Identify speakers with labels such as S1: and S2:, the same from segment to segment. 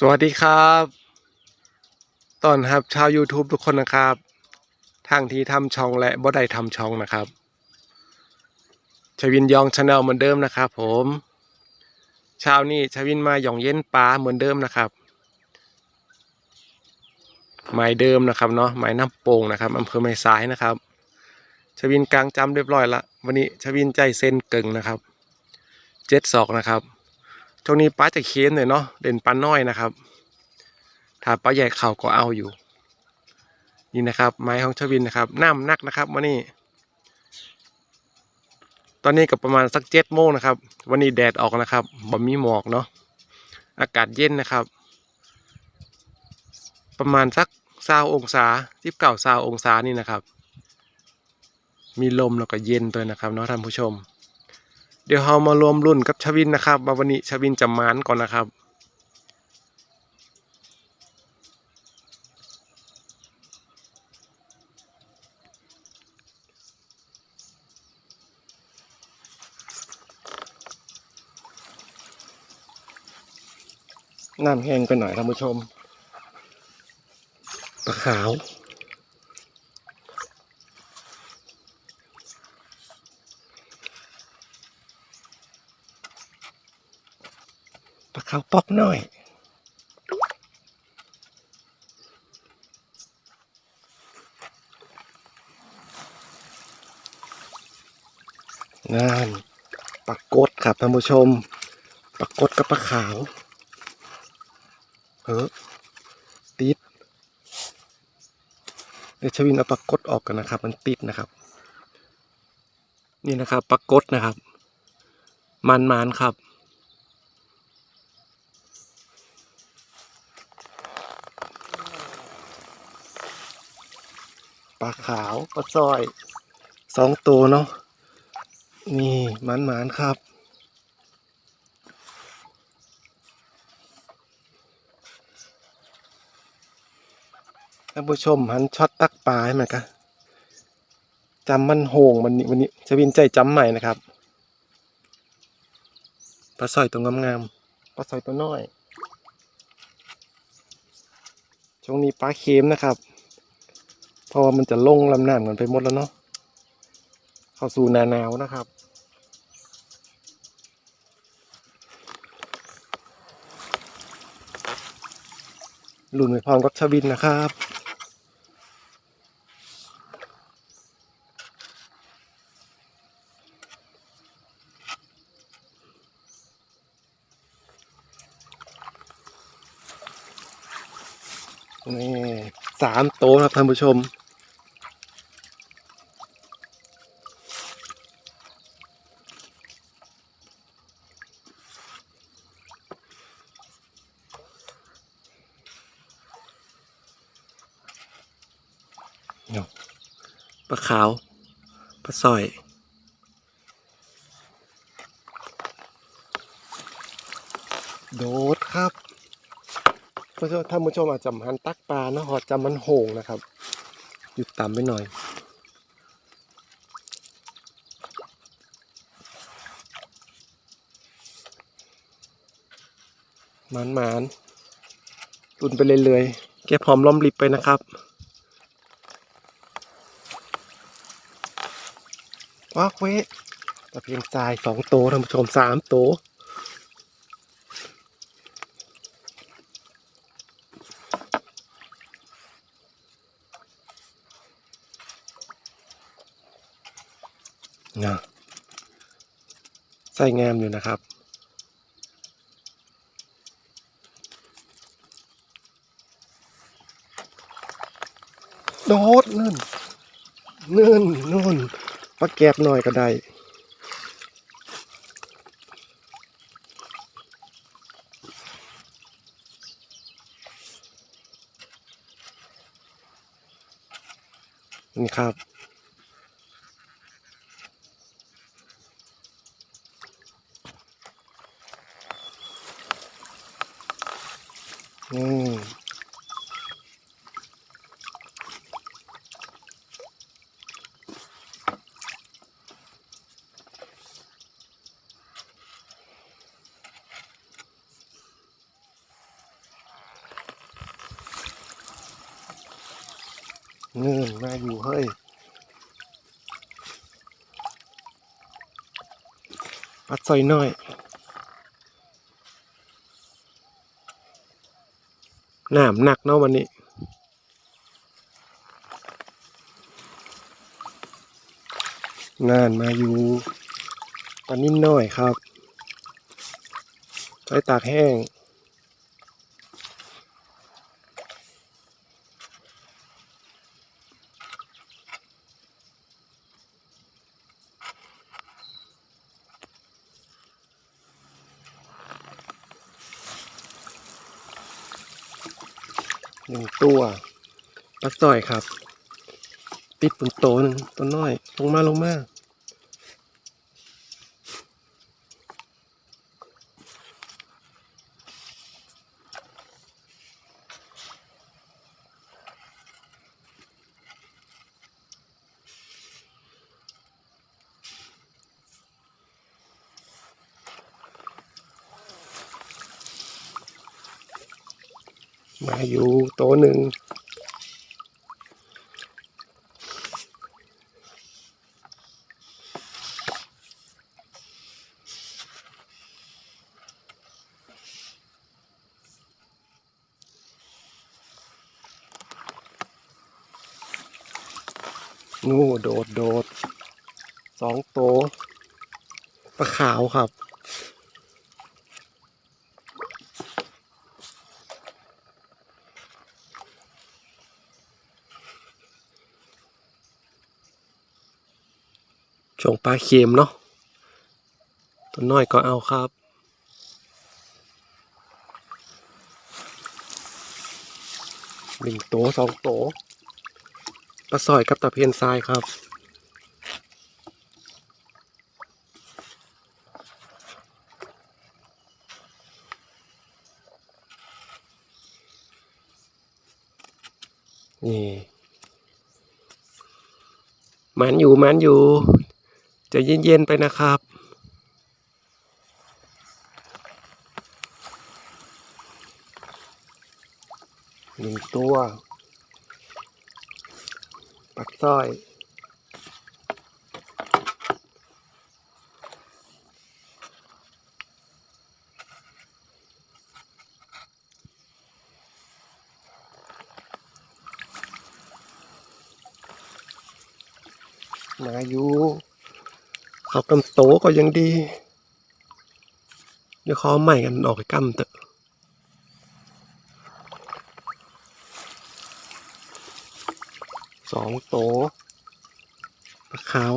S1: สวัสดีครับตอนครับชาว YouTube ทุกคนนะครับ ทางที่ทำช่องและบ่ได้ทำช่องนะครับชวินยองชาแนลเหมือนเดิมนะครับผมเช้านี้ชวินมาหยองเย็นปลาเหมือนเดิมนะครับหมายเดิมนะครับเนาะหมายน้ำโป่งนะครับอำเภอไม้ซ้ายนะครับชวินกลางจำเรียบร้อยละวันนี้ชวินใจเส้นเก่งนะครับเจ็ดศอกนะครับ ช่วงนี้ปลาจะเค้นหน่อยเนาะเด่นปลาน้อยนะครับ ถ้าปลาใหญ่เข่าก็เอาอยู่ นี่นะครับ ไม้ของชวินนะครับน้ำนักนะครับวันนี้ ตอนนี้ก็ประมาณสักเจ็ดโมงนะครับ วันนี้แดดออกนะครับบ่มีหมอกเนาะอากาศเย็นนะครับ ประมาณสักซาองศาสิบเก้าซาองศานี่นะครับ มีลมแล้วก็เย็นด้วยนะครับเนาะท่านผู้ชม เดี๋ยวเรามารวมรุ่นกับชวินนะครับว่าวันนี้ชวินจะมานก่อนนะครับ น้ำแห้งไปหน่อยท่านผู้ชมปลาขาว ปลา ขาวปอกหน่อยงานปลากดครับท่านผู้ชมปลากดกับปลาขาวเออติดเดี๋ยวชวินเอาปลากดออกกันนะครับ มันติดนะครับ นี่นะครับปลากดนะครับ มันมันๆครับ ปลาขาวปลาซอยสองตัวเนาะนี่มันมันครับ ท่านผู้ชมหันช็อตตักปลาให้มันกันจำมันโหงมันนี่วันนี้ชวินใจจำใหม่นะครับปลาสร้อยตัวงามๆปลาสร้อยตัวน้อย ช่วงนี้ปลาเค็มนะครับ เพราะว่ามันจะลงลำน้ำกันไปหมดแล้วเนาะเข้าสู่หนาหนาวนะครับ หลุนไปพร้อมกับชวินนะครับ นี่ สามโตะครับท่านผู้ชมนาะปลาขาว ปลาสร้อยโดดครับ ผู้ชมท่านผู้ชมอาจจะหันตักปลาเนาะหอดจำมันโหงนะครับหยุดต่ำไปหน่อย หมานหมานๆตุนไปเรื่อยๆแกพร้อมล้อมริบไปนะครับวักเวะตะเพียงทรายสองโตท่านผู้ชมสามโต ใส่งามอยู่นะครับ โดดนั่นนั่นนู่นปลาแกบหน่อยก็ได้นี่ครับ อืม เงื่นมาอยู่เฮ้ยปัดซอยน้อยน้ำหนักเนาะวันนี้งานมาอยู่ตอนนี้น้อยครับใช้ตากแห้ง หนึ่งตัวปลาสร้อยครับติดปุ่นโตหนึ่งตัวน้อยลงมาลงมา มาอยู่โตวหนึ่งงูโดดโดดสองโตวปลาขาวครับ ช่วงปลาเค็มเนาะตัวน้อยก็เอาครับหนึ่งโตสองโตปลาสอยกับตะเพียนทรายครับนี่มันอยู่มันอยู่ จะเย็นๆไปนะครับ หนึ่งตัว ปักสร้อย มาอยู่เขา กำโตก็ยังดี เดี๋ยวเขาเอใหม่กันออกไปกำเตอะสองโตปลาขาว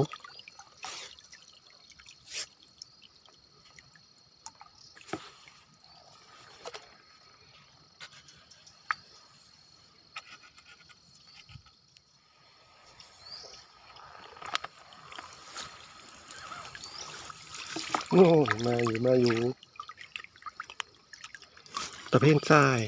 S1: โอ้ย มาอยู่ ตะเพียนทราย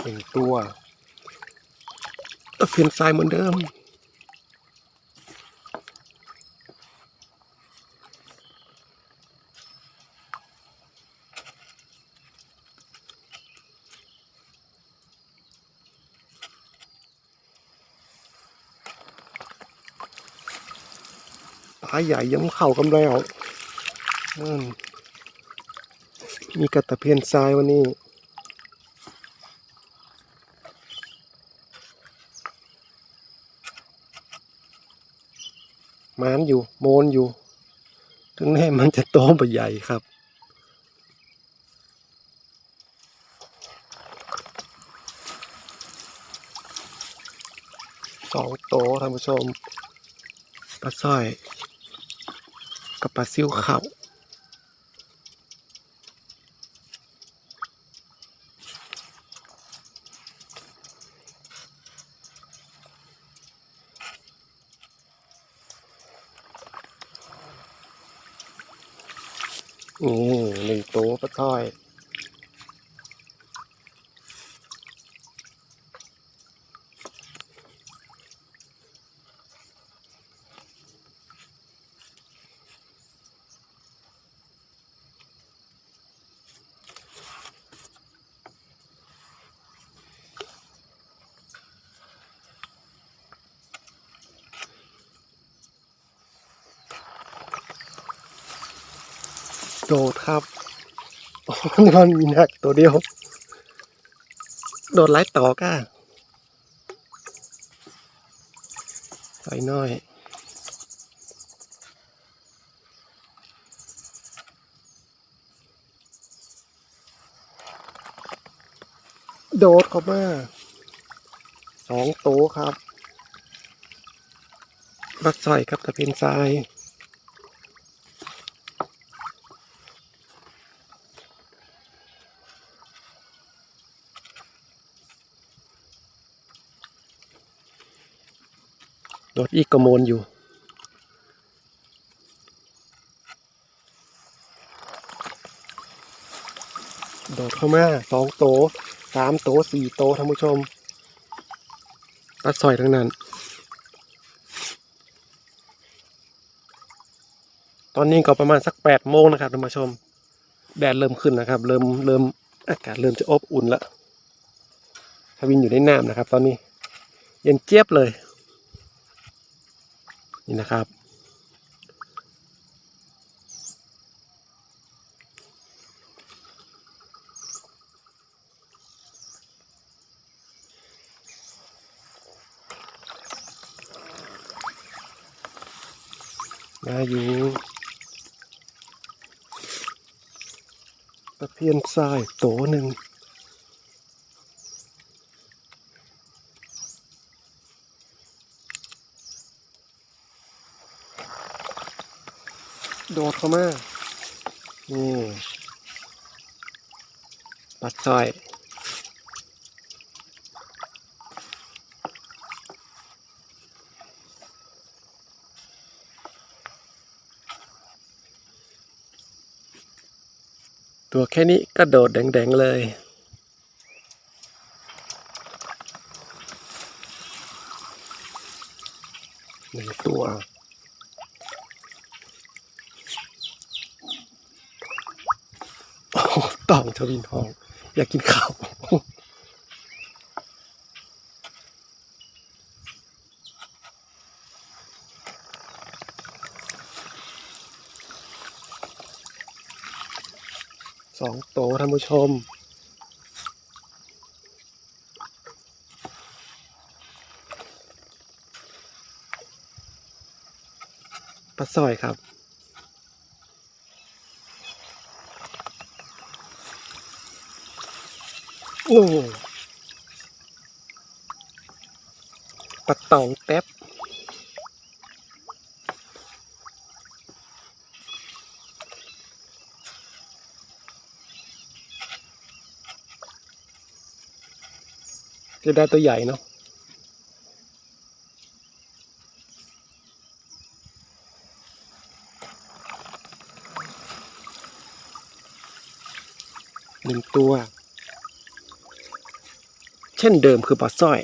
S1: หนึ่งตัวตะเพียนทรายเหมือนเดิม ปลาใหญ่ย้ำเข่ากันแล้วมีกระตะเพียนทรายวันนี้มานอยู่ โมนอยู่ ถึงแน่มันจะโตไปใหญ่ครับ สองโตท่านผู้ชมปลาสร้อย กับปลาซิวเขานี่หนึ่งตัวปลาสร้อย ดดครับ โอ้ มันมีหนักตัวเดียว โดดไล่ต่อก้าใส่น้อยโดดเข้ามาสองโตครับ บัดสอยครับตะเพียนทราย โดดอีกกระโมนอยู่ โดดเข้ามาสองโตสามโตสี่โตท่านผู้ชม ตัดซอยทั้งนั้น ตอนนี้ก็ประมาณสักแปดโมงนะครับท่านผู้ชม แดดเริ่มขึ้นนะครับ เริ่มเริ่มอากาศเริ่มจะอบอุ่นแล้วทวินอยู่ในน้ำนะครับ ตอนนี้ เย็นเจี๊ยบเลย นี่นะครับมาอยู่ตะเพียนทรายโตหนึ่ง โดดเข้ามา นี่ปัดซอยตัวแค่นี้ก็โดดแดงๆเลย หนึ่งตัว โอ้โห ต่องทวินทอง อยากกินข้าวสองโตท่านผู้ชมปลาสร้อยครับ โอ้ปลาตองแป๊บจะได้ตัวใหญ่เนาะหนึ่งตัว ช่นเดิมคือปลาสร้อย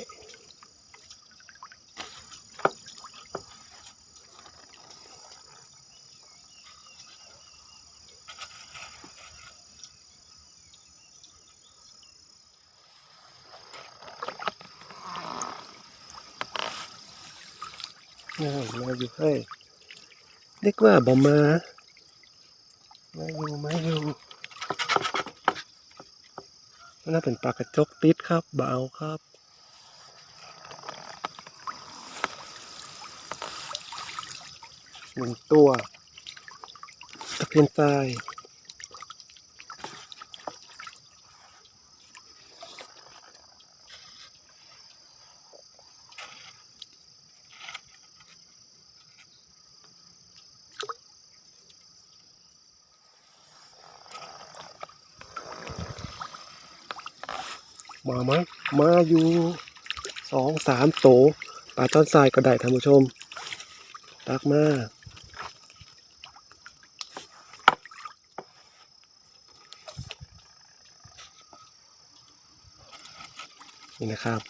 S1: ง่ายมาอยู่ให้เรียกว่าบอมมาอยู่มาอยู่ น่าเป็นปลากระจกติดครับเบาครับหนึ่งตัวตะเพียนทราย มาไหมมาอยู่สองสามโตปลาต้อนทรายก็ได้ท่านผู้ชมตักมากนี่นะครับ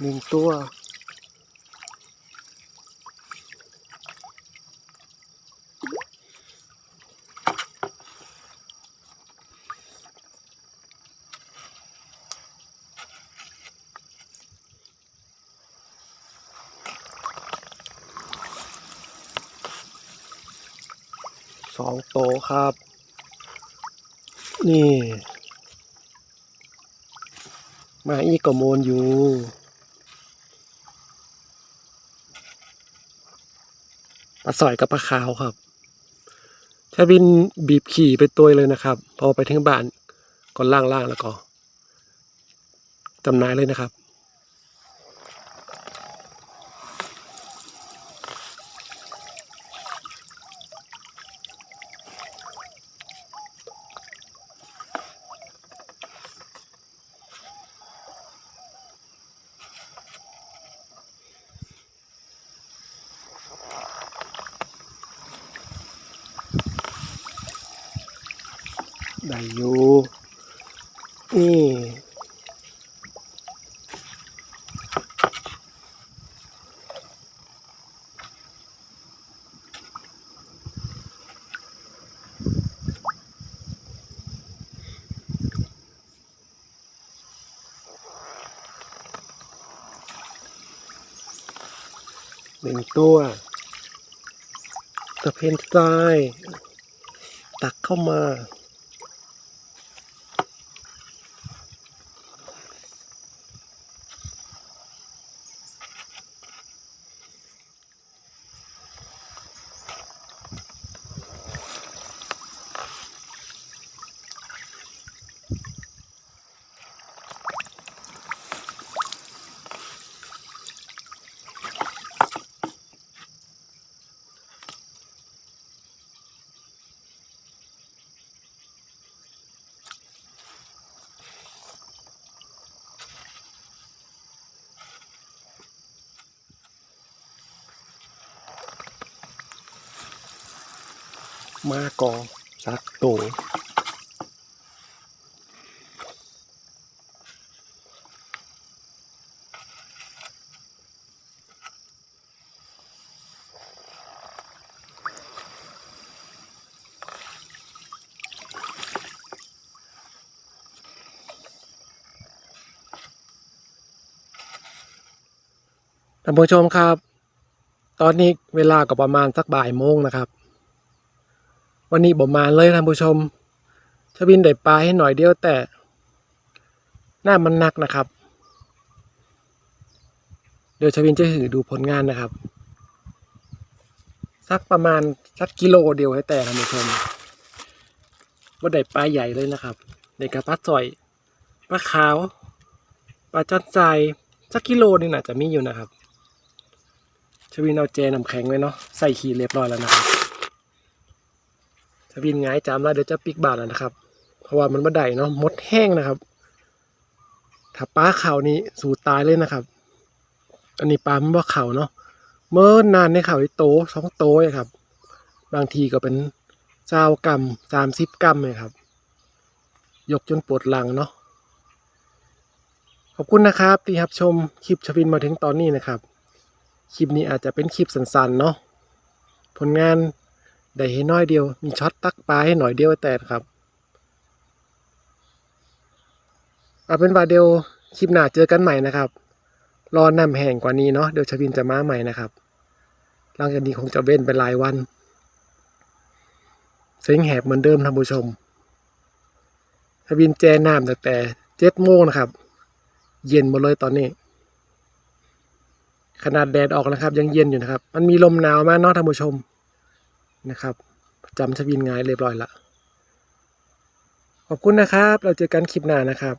S1: หนึ่งตัว สองโตครับ นี่ มาอีกก็โมนอยู่ปลาสอยกับปลาขาวครับชาบินบีบขี่ไปตัวเลยนะครับ พอไปถึงบ้านก็ล่างๆแล้วก็จำนายเลยนะครับ ได้อยู่นี่หนึ่งตัวตะเพนทราย ตักเข้ามา มากองสักโตวท่านผู้ชมครับ ตอนนี้เวลาก็ประมาณสักบ่ายโมงนะครับ วันนี้ผมมาเลยท่านผู้ชมชบินได้ปลาให้หน่อยเดียวแต่ หน้ามันหนักนะครับ เดี๋ยวชบินจะหือดูผลงานนะครับ สักประมาณสักกิโลเดียวให้แต่ท่านผู้ชมว่าได้ปลาใหญ่เลยนะครับในกระปัดสอยปลาขาวปลาจอดใจสักกิโลนึงน่าจะมีอยู่นะครับชบินเอาเจน้ำแข็งไว้เนาะใส่ขีดเรียบร้อยแล้วนะครับ ถ้าวินหงายจามแล้วเดี๋ยวจะปิกบาทแล้วนะครับ เพราะว่ามันบ่ได้เนาะมดแห้งนะครับถ้าปลาเขานี้สูตายเลยนะครับ อันนี้ปลามันว่เขาเนาะเมื่อนานในเขาโตสองโตเลยครับ บางทีก็เป็นเจ้ากรรมสามสิบกรัมเลยครับ ยกจนปวดหลังเนาะขอบคุณนะครับที่รับชมคลิปชวินมาถึงตอนนี้นะครับ คลิปนี้อาจจะเป็นคลิปสั้นๆเนาะผลงาน ได้ให้น้อยเดียว มีช็อตตักปลาให้หน่อยเดียวแต่ครับ เอาเป็นว่าเดียวคลิปหน้าเจอกันใหม่นะครับ รอนำแห่งกว่านี้เนาะเดี๋ยวชวินจะมาใหม่นะครับ หลังจากนี้คงจะเว้นไปหลายวันเสียงแหบเหมือนเดิมท่านผู้ชมชวินแจน้ำตั้งแต่เจ็ดโมงนะครับ เย็นหมดเลยตอนนี้ ขนาดแดดออกนะครับ ยังเย็นอยู่นะครับ มันมีลมหนาวมากเนาะท่านผู้ชม นะครับจำชวินงายเรียบร้อยละขอบคุณนะครับ เราเจอกันคลิปหน้านะครับ